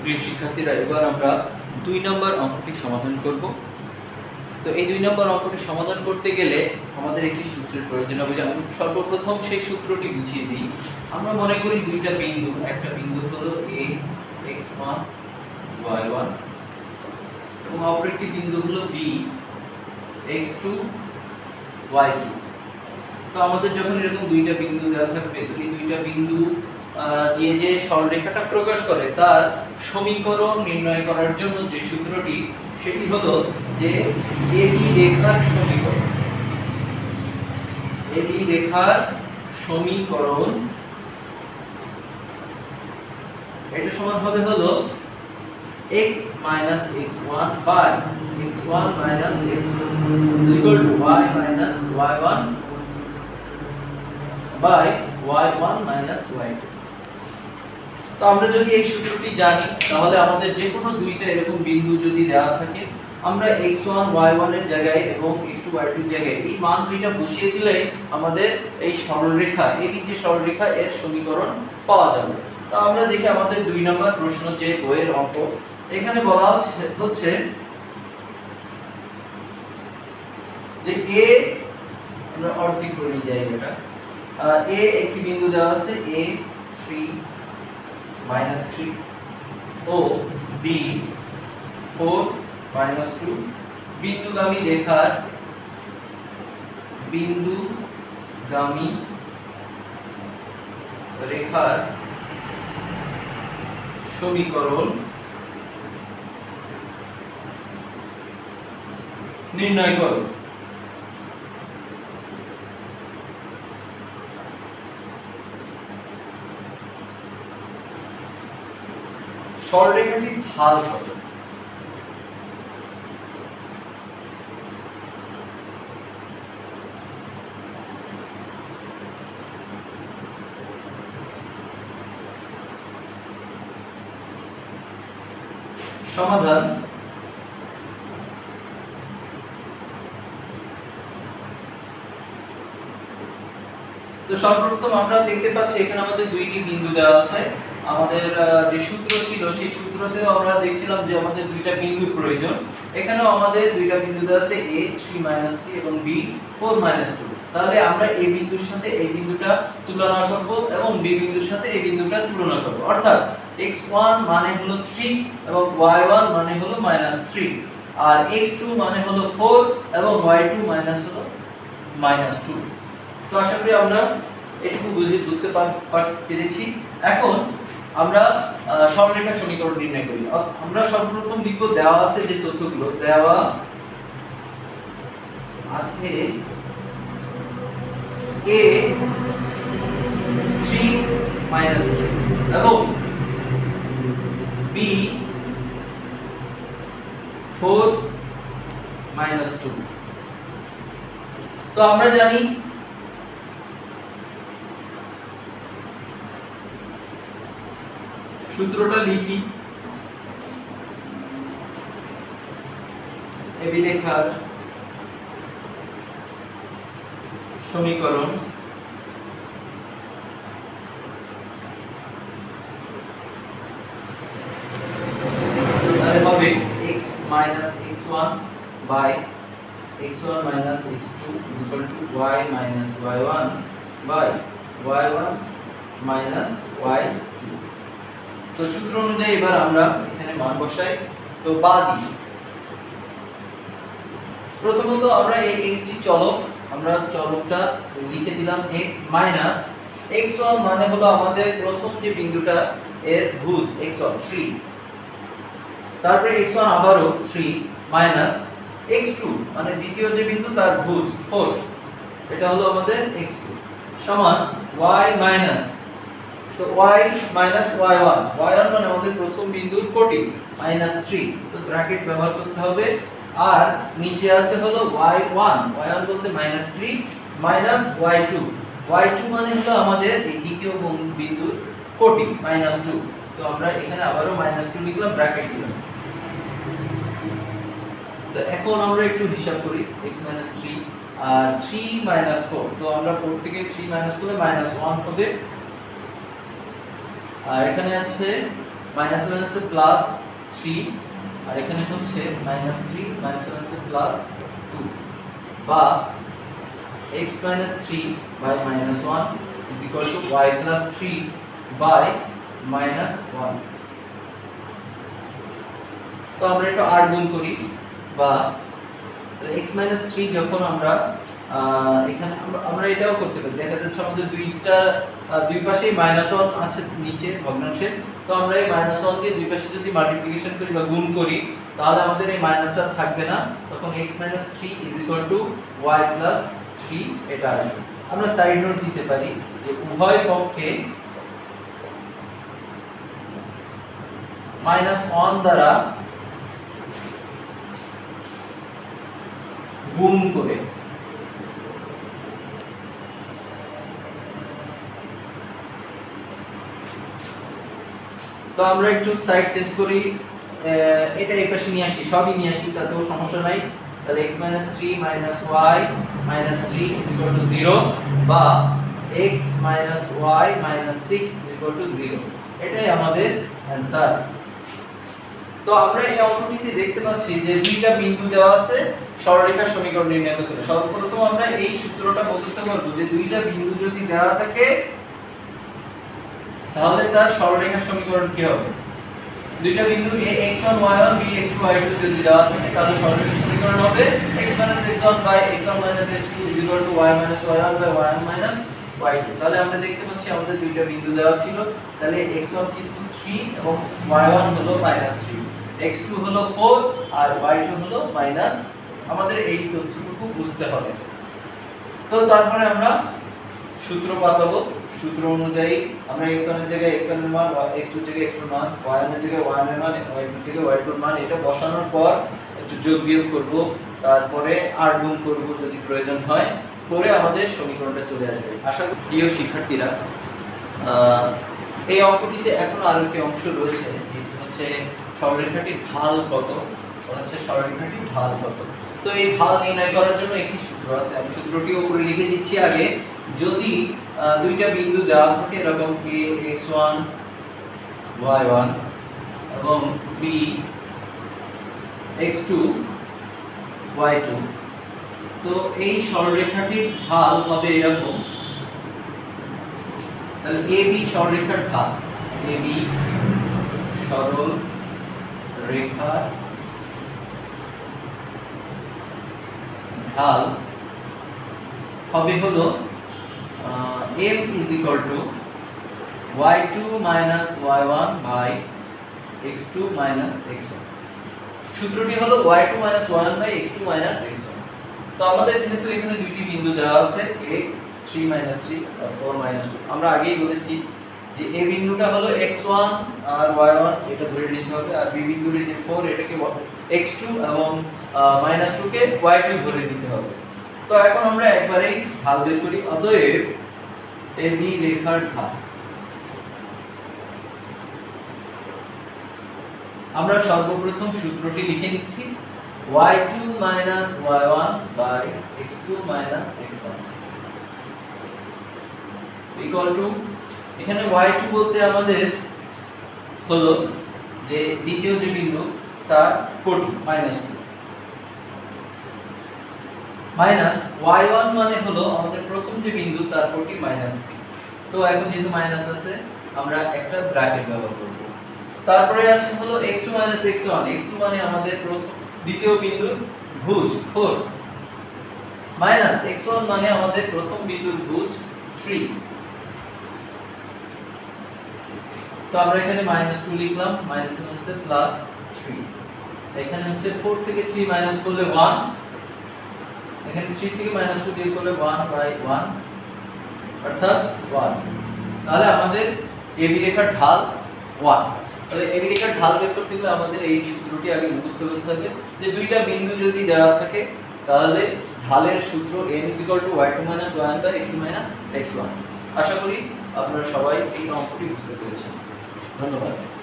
প্রিয় শিক্ষার্থীরা, এবার আমরা দুই নম্বর অঙ্কটি সমাধান করব। তো এই দুই নম্বর অঙ্কটি সমাধান করতে গেলে আমাদের একটি সূত্রের প্রয়োজন হবে। যেমন সর্বপ্রথম সেই সূত্রটি বুঝিয়ে দিই। আমরা মনে করি দুইটা বিন্দু, একটা বিন্দু হলো A X one Y one এবং অপর একটি বিন্দু হলো B X two Y two তো আমাদের যখন এরকম দুইটা বিন্দু দেওয়া থাকবে, তো এই দুইটা বিন্দু দিয়ে যে সরলরেখাটা প্রকাশ করে, তার সমীকরণ নির্ণয় করার জন্য যে সূত্রটি, সেটি হলো যে এবি রেখার সমীকরণ। এবি রেখার সমীকরণ, এটা সমান হবে হলো x minus x1 by x1 minus x2 equal to y minus y1 by y1 minus y2 তো আমরা যদি এই সূত্রটি জানি, তাহলে আমাদের যে কোনো দুইটা এরকম বিন্দু যদি দেওয়া থাকে, আমরা x1 y1 এর জায়গায় এবং x2 y2 এর জায়গায় এই মান দুইটা বসিয়ে আমাদের এই সরলরেখা এই সরলরেখা এর সমীকরণ পাওয়া যাবে। তো আমরা দেখি আমাদের দুই নম্বর প্রশ্ন যে বইয়ের অঙ্ক। এখানে বলা হচ্ছে- হচ্ছে যে এ, আমরা অর্ধেক করে নিই জায়গাটা এ একটি বিন্দু দেওয়া আছে, এ থ্রি মাইনাস থ্রি ও বি ফোর মাইনাস টু বিন্দুগামী রেখার বিন্দুগামী রেখার সমীকরণ নির্ণয় করো। সরলরেখাটির ঢাল কত সমাধান। তো সর্বপ্রথম আমরা দেখতে পাচ্ছি এখানে আমাদের দুইটি বিন্দু দেওয়া আছে। আমাদের যে সূত্র ছিল, সেই সূত্রতেও আমরা দেখছিলাম যে আমাদের দুইটা বিন্দুর প্রয়োজন। এখানেও আমাদের দুইটা বিন্দু আছে, a 3 মাইনাস থ্রি এবং বি ফোর মাইনাস টু তাহলে আমরা এই বিন্দুর সাথে এই বিন্দুটা তুলনা করব এবং বি বিন্দুর সাথে এই বিন্দুটা তুলনা করব। অর্থাৎ এক্স ওয়ান মানে হলো থ্রি এবং ওয়াই ওয়ান মানে হলো মাইনাস থ্রি আর এক্স টু মানে হলো ফোর এবং ওয়াই টু মাইনাস হলো মাইনাস টু তো আশা করি আমরা এটুকু বুঝে, বুঝতে পার- পার- পেরেছি। এখন আমরা সরলরেখা সমীকরণ নির্ণয় করি। আমরা সর্বপ্রথম লিখব দেওয়া আছে যে তথ্যগুলো। দেওয়া আছে a 3 মাইনাস 3 এবং b 4 মাইনাস টু তো আমরা জানি সূত্রটা লিখি এবি রেখার সমীকরণ হবে x minus x1 by x1 minus x2 is equal to y minus y1 by y1 minus y2 তো সূত্র অনুযায়ী এবার আমরা এখানে মান বসাই। তো বা দিই প্রথমত আমরা এই x টি চলক, আমরা চলকটা লিখে দিলাম x মাইনাস x1 মানে হলো আমাদের প্রথম যে বিন্দুটা এর ভুজ x1 3 তারপরে এক্স x1 আবারও 3 মাইনাস x2 মানে দ্বিতীয় যে বিন্দু তার ভুজ 4 এটা হলো আমাদের x2 সমান y মাইনাস তো y মাইনাস y1 y1 মানে আমাদের প্রথম বিন্দুর কোটি মাইনাস 3 তো ব্র্যাকেট ব্যবহার করতে হবে। আর নিচে আছে হলো y1 y1 বলতে মাইনাস 3 মাইনাস y2 y2 মানে হলো আমাদের এই দ্বিতীয় বন- বিন্দুর কোটি মাইনাস 2 তো আমরা এখানে আবারও মাইনাস 2 লিখলাম ব্র্যাকেট দিলাম। তো এখন আমরা একটু হিসাব করি, x 3 আর 3 4 তো আমরা 4 থেকে 3 মাইনাস করলে মাইনাস 1 হবে। আর এখানে আছে মাইনাস মাইনাসে প্লাস থ্রি আর এখানে হচ্ছে মাইনাস থ্রি মাইনাস মাইনাসে প্লাস টু বা x minus three by minus one is equal to y plus three by minus one তো আমরা একটু আর গুণ করি বা এক্স মাইনাস থ্রি যখন আমরা এখানে আমরা এটাও করতে পারি। দেখা যাচ্ছে আমাদের দুইটা দুই পাশেই মাইনাস ওয়ান আছে নিচে, ভগ্নাংশে। তো আমরা এই মাইনাস ওয়ান দিয়ে দুই পাশে যদি মাল্টিপ্লিকেশন করি বা গুণ করি, তাহলে আমাদের এই মাইনাসটা থাকবে না। তখন x minus three is equal to y plus three এটা আসবে। আমরা সাইড নোট দিতে পারি যে উভয় পক্ষে মাইনাস ওয়ান দ্বারা গুণ করে। তো আমরা একটু সাইড চেঞ্জ করি। এটা এই পাশে নিয়ে আসি, সবই নিয়ে আসি, তাতেও সমস্যা নাই। তাহলে x minus three minus y minus three equal to zero বা x ইকুয়াল টু জিরো এটাই আমাদের অ্যান্সার তো আমরা এই অঙ্কটিতে দেখতে পাচ্ছি যে দুইটা বিন্দু দেওয়া আছে, সরলরেখার সমীকরণ নির্ণয় করতে সর্বপ্রথম আমরা এই সূত্রটা মুখস্থ করব যে দুইটা বিন্দু যদি দেওয়া থাকে, তাহলে তার সরলরেখার সমীকরণ কি হবে? দুইটা বিন্দু a x1 y1 b x2 y2 যদি দেওয়া থাকে, তাহলে সরলরেখার সমীকরণ হবে x x1 x1 x2 y y1 y1 y2 তাহলে আমরা দেখতে পাচ্ছি আমাদের দুইটা বিন্দু দেওয়া ছিল। তাহলে x1 কিন্তু 3 এবং y1 হলো -3 x2 হলো 4 আর y2 হলো মাইনাস আমাদের এই তথ্যটুকু বুঝতে হবে। তো তারপরে আমরা সূত্র পাতাবো সূত্র অনুযায়ী আমরা x1 এর জায়গায় x1 এর মান x2 এর জায়গায় x2 এর মান y1 এর জায়গায় y1 এর মান y2 এর জায়গায় y2 এর মান, এটা বসানোর পর যোগ বিয়োগ করব। তারপরে আর গুণ করব যদি প্রয়োজন হয়। করে আমাদের সমীকরণটা চলে আসবে। আশা করি প্রিয় শিক্ষার্থীরা এই অঙ্কটিতে এখন আরও একটি অংশ রয়েছে, যেটি হচ্ছে সরলরেখাটির ঢাল কত? হচ্ছে সরলরেখাটির ঢাল কত? তো এই ঢাল নির্ণয় করার জন্য একটি সূত্র আছে। আমি সূত্রটি উপরে লিখে দিচ্ছি আগে, যদি দুইটা বিন্দু দেওয়া থাকে, এরকম a x1 y1 এবং b x2 y2 তো এই সরলরেখাটির ঢাল হবে এরকম। তাহলে AB সরলরেখার ঢাল। AB সরল রেখার ঢাল হবে হলো m is equal to y2 minus y1 by x2 minus x1 সূত্রটি হলো y2 minus y1 by x2 minus x1 তো আমাদের যেহেতু এখানে দুইটি বিন্দু দেওয়া আছে 3 minus 3 আর 4 minus 2 আমরা আগেই বলেছি যে a বিন্দুটা হলো x1 আর y1 এটা ধরে নিতে হবে। আর b বিন্দুর যে 4 এটাকে ব- x2 এবং মাইনাস 2 কে y2 ধরে নিতে হবে। তো এখন আমরা একবারেই ঢাল বের করি। অতএব AB রেখার ঢাল। আমরা সর্বপ্রথম সূত্রটি লিখে নিচ্ছি। Y2 minus y1 by x2 minus x1 equal to এখানে y2 বলতে আমাদের হলো যে দ্বিতীয় যে বিন্দু, তার কোটি মাইনাস টু মাইনাস y1 মানে হলো আমাদের প্রথম যে বিন্দু, তার কোটি মাইনাস থ্রি তো এখন যেহেতু মাইনাস আছে, আমরা একটা ব্র্যাকেট ব্যবহার করব। তারপরে আছে হলো x2 x1 x2 মানে আমাদের প্রথম, দ্বিতীয় বিন্দুর ভুজ 4 মাইনাস x1 মানে আমাদের প্রথম বিন্দুর ভুজ 3 তো আমরা এখানে মাইনাস টু লিখলাম মাইনাস হচ্ছে প্লাস থ্রি এখানে হচ্ছে ফোর থেকে থ্রি মাইনাস করলে ওয়ান এখানে থ্রি থেকে মাইনাস টু বিয়োগ করলে ওয়ান বাই ওয়ান অর্থাৎ ওয়ান তাহলে আমাদের এবি রেখার ঢাল ওয়ান তাহলে এবি রেখার ঢাল বের করতে গেলে আমাদের এই সূত্রটি আগে মুখস্থ করতে হবে। যে দুইটা বিন্দু যদি দেওয়া থাকে, তাহলে ঢালের সূত্র m to y2 minus y1 by x2 minus x1 আশা করি আপনারা সবাই এই অঙ্কটি বুঝতে পেরেছেন। ধন্যবাদ।